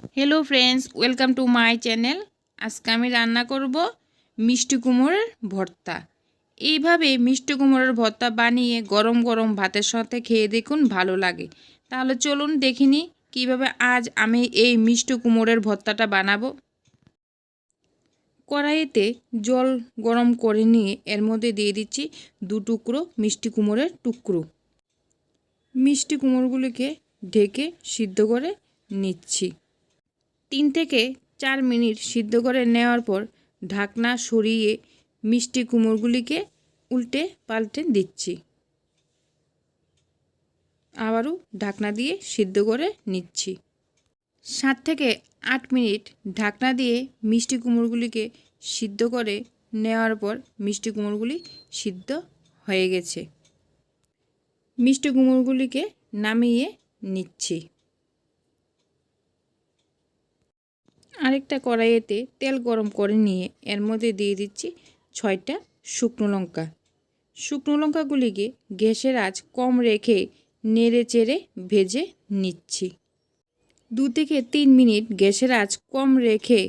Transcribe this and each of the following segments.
Hello friends welcome to my channel আজকে আমি রান্না করব মিষ্টি কুমড়োর ভর্তা। এইভাবে মিষ্টি কুমড়োর ভর্তা বানিয়ে গরম গরম ভাতের সাথে খেয়ে দেখুন ভালো লাগে। তাহলে চলুন দেখিনি কীভাবে আজ আমি এই মিষ্টি কুমড়োর ভর্তাটা বানাবো। কড়াইতে জল গরম করে নিয়ে এর মধ্যে দিয়ে দিচ্ছি দু টুকরো মিষ্টি কুমড়োর টুকরো। মিষ্টি কুমড়োগুলিকে ঢেকে সিদ্ধ করে নিচ্ছি। তিন থেকে চার মিনিট সিদ্ধ করে নেওয়ার পর ঢাকনা সরিয়ে মিষ্টি কুমোরগুলিকে উল্টে পাল্টে দিচ্ছি। আবারও ঢাকনা দিয়ে সিদ্ধ করে নিচ্ছি। সাত থেকে আট মিনিট ঢাকনা দিয়ে মিষ্টি কুমড়োগুলিকে সিদ্ধ করে নেওয়ার পর মিষ্টি কুমড়োগুলি সিদ্ধ হয়ে গেছে। মিষ্টি কুমড়োগুলিকে নামিয়ে নিচ্ছি। আরেকটা কড়াইয়েতে তেল গরম করে নিয়ে এর মধ্যে দিয়ে দিচ্ছি ছয়টা শুকনো লঙ্কা। শুকনো লঙ্কাগুলিকে গ্যাসের আঁচ কম রেখে নেড়ে চেড়ে ভেজে নিচ্ছি। দু থেকে তিন মিনিট গ্যাসের আঁচ কম রেখে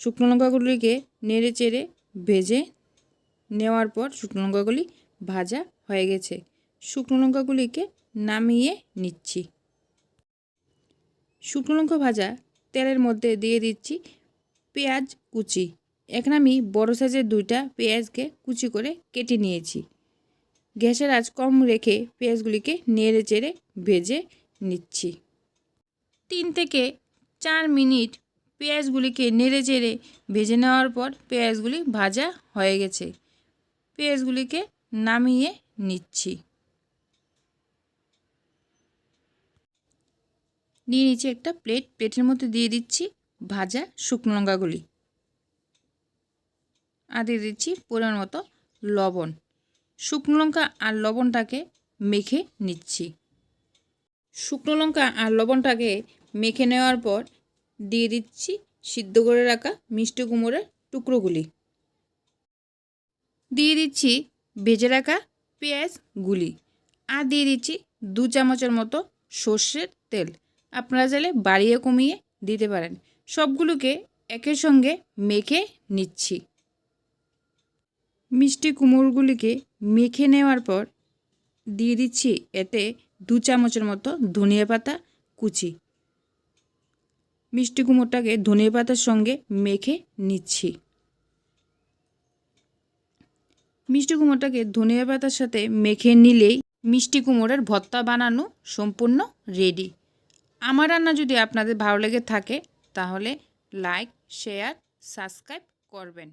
শুকনো লঙ্কাগুলিকে নেড়ে চেড়ে ভেজে নেওয়ার পর শুকনো লঙ্কাগুলি ভাজা হয়ে গেছে। শুকনো লঙ্কাগুলিকে নামিয়ে নিচ্ছি। শুকনো লঙ্কা ভাজা তেলের মধ্যে দিয়ে দিচ্ছি পেঁয়াজ কুচি। এখানে আমি বড় সাইজের দুইটা পেঁয়াজকে কুচি করে কেটে নিয়েছি। গ্যাসের আঁচ কম রেখে পেঁয়াজগুলিকে নেড়ে চেড়ে ভেজে নিচ্ছি। তিন থেকে চার মিনিট পেঁয়াজগুলিকে নেড়ে চেড়ে ভেজে নেওয়ার পর পেঁয়াজগুলি ভাজা হয়ে গেছে। পেঁয়াজগুলিকে নামিয়ে নিচ্ছি। নিয়ে নিচ্ছি একটা প্লেট প্লেটের মধ্যে দিয়ে দিচ্ছি ভাজা শুকনো লঙ্কাগুলি। আর দিয়ে দিচ্ছি পরিমাণ মতো লবণ। শুকনো লঙ্কা আর লবণটাকে মেখে নিচ্ছি। শুকনো লঙ্কা আর লবণটাকে মেখে নেওয়ার পর দিয়ে দিচ্ছি সিদ্ধ করে রাখা মিষ্টি কুমড়োর টুকরোগুলি। দিয়ে দিচ্ছি ভেজে রাখা পেঁয়াজগুলি। আর দিয়ে দিচ্ছি দু চামচের মতো সর্ষের তেল। আপনারা চাইলে বাড়িয়ে কমিয়ে দিতে পারেন। সবগুলোকে একের সঙ্গে মেখে নিচ্ছি। মিষ্টি কুমড়োগুলিকে মেখে নেওয়ার পর দিয়ে দিচ্ছি এতে দু চামচের মতো ধনিয়া পাতা কুচি। মিষ্টি কুমড়োটাকে ধনিয়া পাতার সঙ্গে মেখে নিচ্ছি। মিষ্টি কুমড়োটাকে ধনিয়া পাতার সাথে মেখে নিলেই মিষ্টি কুমড়োর ভর্তা বানানো সম্পূর্ণ রেডি। আমার রান্না যদি আপনাদের ভালো লেগে থাকে তাহলে লাইক শেয়ার সাবস্ক্রাইব করবেন।